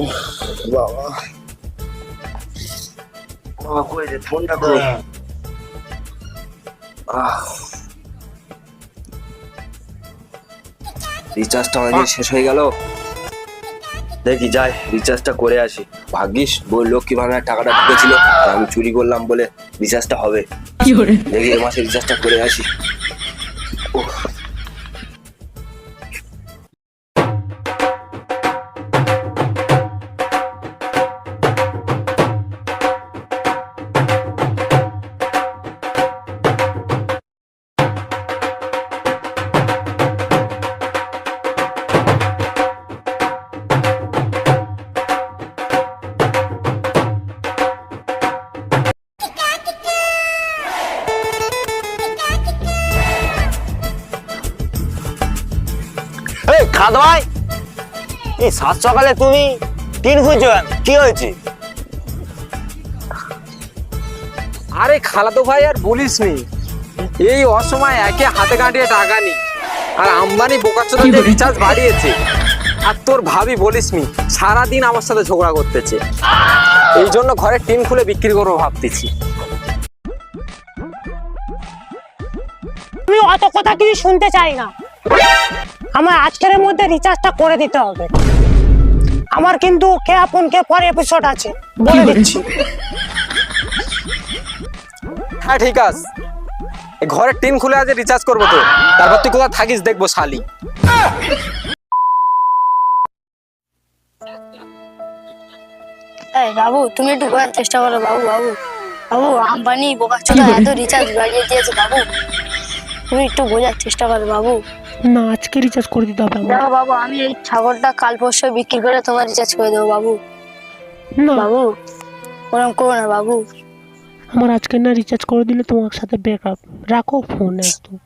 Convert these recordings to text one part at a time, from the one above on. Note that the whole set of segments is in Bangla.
উফ, বাবা। বাবা কই রে ফোনটা কই রিচার্জটা অনেকদিন শেষ হয়ে গেল। দেখি যাই রিচার্জটা করে আসি। ভাগ্যিস বই লক্ষ্মী ভাঙার টাকাটা ঢুকেছিল। আর আমি চুরি করলাম বলে রিচার্জটা হবে। দেখি এ মাসে রিচার্জটা করে আসি। এই খাদ ভাই। এই সাত সকালে তুমি তিন খুঁজছো কি হয়েছে? আরে খালাতো ভাই আর বলিস নি এই অসময় একে হাতে কাটিয়ে টাকা নি আর আম্বানি বোকাচোদা রিচার্জ বাড়িয়েছে আর তোর ভাবি বলিস নি সারাদিন আমার সাথে ঝগড়া করতেছে। এই জন্য ঘরের টিন খুলে বিক্রি করব ভাবতেছি। আমি অত কথা কিছু শুনতে চাই না। আমার আজকের মধ্যে রিচার্জটা করে দিতে হবে। আমার কিন্তু কে আপন কে পরে এপিসোড আছে বলে দিচ্ছি। হ্যাঁ ঠিক আছে। ঘরের টিন খুলে আজ রিচার্জ করব তো। তারপর তুই কোথায় থাকিস দেখব শালি। বাবু তুমি একটু বোঝার চেষ্টা করো বাবু বাবু। বাবু আম্বানি বোকাচোদা এত রিচার্জ বাড়িয়ে দিয়েছে বাবু। তুমি একটু বোঝার চেষ্টা করো বাবু। না আজকে রিচার্জ করে দিতে হবে আমার দেখো বাবু আমি এই ছাগলটা কাল পরশু বিক্রি করে তোমার রিচার্জ করে দেবো বাবু। না। বাবু ওরকম করো না বাবু। আমার আজকে না রিচার্জ করে দিলে তোমার সাথে ব্রেকআপ রাখো ফোন একদম।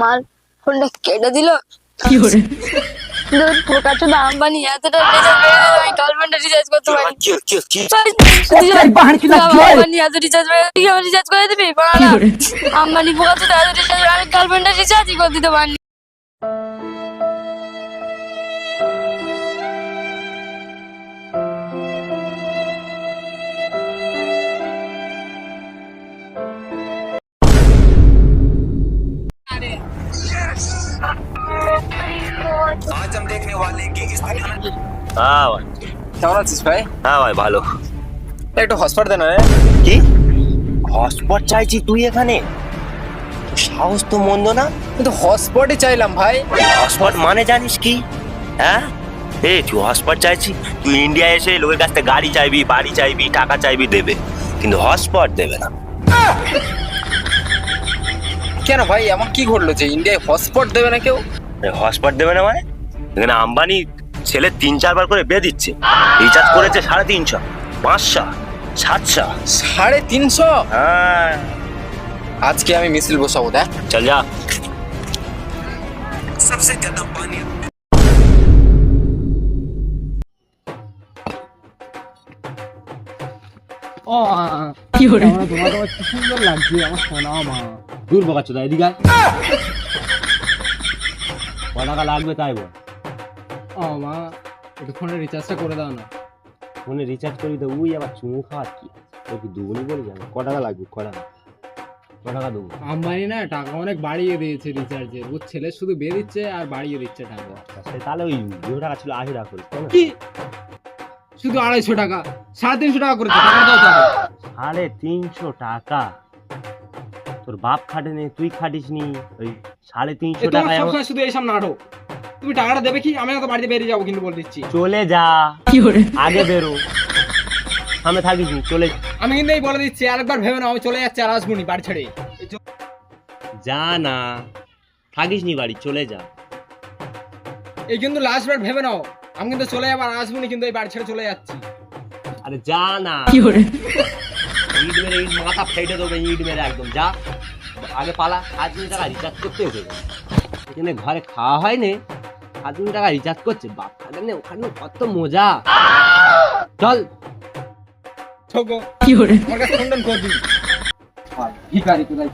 মার ফোনটা কেটে দিল। কি করে আম্বানি এতটা রিচার্জ আমি গার্লফ্রেন্ডে রিচার্জ করতে পারি। আম্বানি এত রিচার্জ আমার রিচার্জ করে দিবি? আম্বানি এত রিচার্জ আমি গার্লফ্রেন্ডে রিচার্জই করে দিতে পারি হ্যাঁ ভাই কেমন আছিস ভাই হ্যাঁ ভাই ভালো একটু হসপিটাল দেন রে কি হটস্পট চাইছি তুই এখানে তোর সাহস তো মন্দ না? কিন্তু হটস্পটই চাইলাম ভাই। হটস্পট মানে জানিস কি? হ্যাঁ? এই তুই হটস্পট চাইছি তুই ইন্ডিয়া এসে লোকের কাছ থেকে গাড়ি চাইবি বাড়ি চাইবি টাকা চাইবি দেবে। কিন্তু হটস্পট দেবে না। কেন ভাই এমন কি ঘটলো যে ইন্ডিয়ায় হটস্পট দেবে না কেউ? হটস্পট দেবে না মানে? এখানে আম্বানি ছেলে তিন চারবার করে বে দিচ্ছে। রিচার্জ করেছে সাড়ে তিনশো পাঁচশো সাতশো। সাড়ে তিনশো? হ্যাঁ। আজকে আমি মিছিল বসাবো দেখ। চল যা। দূর বকাচ্ছ এদিকে আয়। ক টাকা লাগবে তাই বল। ও মা একটু ফোনের রিচার্জটা করে দাও না। ফোনে রিচার্জ করি তো উই আবার চুমু খাওয়ার কি আছে? কি দুগুনি বলে যাবে ক টাকা লাগবে ক টাকা? ক টাকা দেবো। আম্বানি না টাকা অনেক বাড়িয়ে দিয়েছে রিচার্জের ওর ছেলে শুধু আর বাড়িয়ে দিচ্ছে টাকা। সে তাহলে ওই টাকা ছিল আশি টাকা না? কি? শুধু আড়াইশো টাকা সাড়ে তিনশো টাকা তাহলে। সাড়ে তিনশো টাকা? তোর বাপ খাটেনি তুই খাটিস নি ওই সাড়ে তিনশো টাকা সবসময় শুধু এইসব নাটক। তুমি টাকাটা দেবে কি? আমি তো বাড়িতে বেরিয়ে যাব কিন্তু বলে দিচ্ছি। চলে যা। আগে বেরো। সামনে থাকিস নি চলে আমি কিন্তু এই বলে দিচ্ছি আরেকবার ভেবে নাও আমি চলে যাচ্ছি আর আসব নি বাড়ি ছেড়ে। যা না থাকিস নি বাড়ি চলে যা। এই কিন্তু লাস্ট বার ভেবে নাও আমি কিন্তু চলে যাব আর আসব নি কিন্তু এই বাড়ি ছেড়ে চলে যাচ্ছি। আরে যা না। ইট মেরে ইট মাথা ফেটে দেবে ইট মেরে একদম যা। আগে পালা আজ দিন টাকা রিচার্জ করতে হয়েছে। এখানে ঘরে খাওয়া হয়নি সাত দিন টাকা রিচার্জ করছে। বাপ ওখানে কত মজা। চল। আমার কাছে ভিখারি কোথায়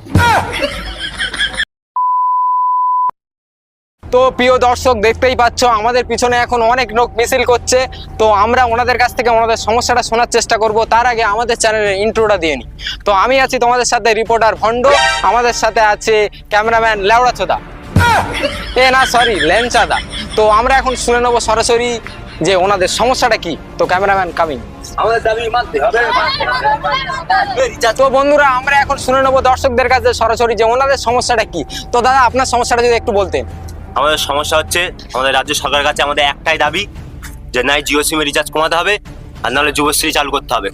তো প্রিয় দর্শক দেখতেই পাচ্ছ আমাদের পিছনে এখন অনেক লোক মিছিল করছে। তো আমরা ওনাদের কাছ থেকে ওনাদের সমস্যাটা শোনার চেষ্টা করব। তার আগে আমাদের চ্যানেলের ইন্ট্রোটা দিয়ে নিই তো আমি আছি তোমাদের সাথে রিপোর্টার ভণ্ড। আমাদের সাথে আছে ক্যামেরাম্যান লেওড়া চোদা। এ না সরি লেনচাদা তো আমরা এখন শুনে নেব সরাসরি যে ওনাদের সমস্যাটা কি? তো ক্যামেরাম্যান কামিং আমাদের দাবি মানতে হবে। তো বন্ধুরা আমরা এখন শুনে নেব দর্শকদের কাছে সরাসরি যে ওনাদের সমস্যাটা কি। তো দাদা আপনার সমস্যাটা যদি একটু বলতেন। আমাদের সমস্যা হচ্ছে আমাদের রাজ্য সরকারের কাছে আমাদের একটাই দাবি যে নাই জিও সিমে রিচার্জ কমাতে হবে আর নাহলে যুবশ্রী চালু করতে হবে?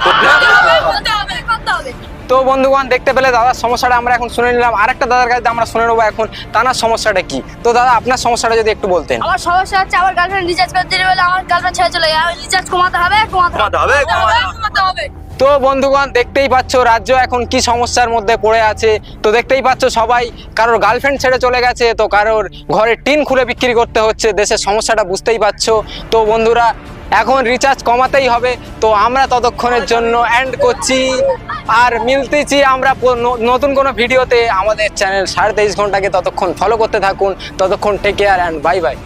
তো বন্ধুগণ দেখতে পেলে দাদার সমস্যাটা আমরা এখন শুনে নিলাম। আরেকটা দাদার কাছে আমরা শুনে নেব এখন তানার সমস্যাটা কি? তো দাদা আপনার সমস্যাটা যদি একটু বলতেন। আমার সমস্যা হচ্ছে আমার গার্লফ্রেন্ড রিচার্জ করতে দিলে বলে আমার গার্লফ্রেন্ড ছেড়ে চলে যায়। রিচার্জ কমাতে হবে কমাতে কমাতে হবে, কমাতে হবে। কমাতে হবে। তো বন্ধুগণ দেখতেই পাচ্ছ রাজ্য এখন কি সমস্যার মধ্যে পড়ে আছে। তো দেখতেই পাচ্ছ সবাই কারোর গার্লফ্রেন্ড ছেড়ে চলে গেছে তো কারোর ঘরে টিন খুলে বিক্রি করতে হচ্ছে দেশের সমস্যাটা বুঝতেই পারছ তো বন্ধুরা এখন রিচার্জ কমাতেই হবে। তো আমরা ততক্ষণের জন্য অ্যান্ড করছি। আর মিলতেছি আমরা নতুন কোনো ভিডিওতে আমাদের চ্যানেল সাড়ে তেইশ ঘন্টাকে ততক্ষণ ফলো করতে থাকুন। ততক্ষণ take care and bye bye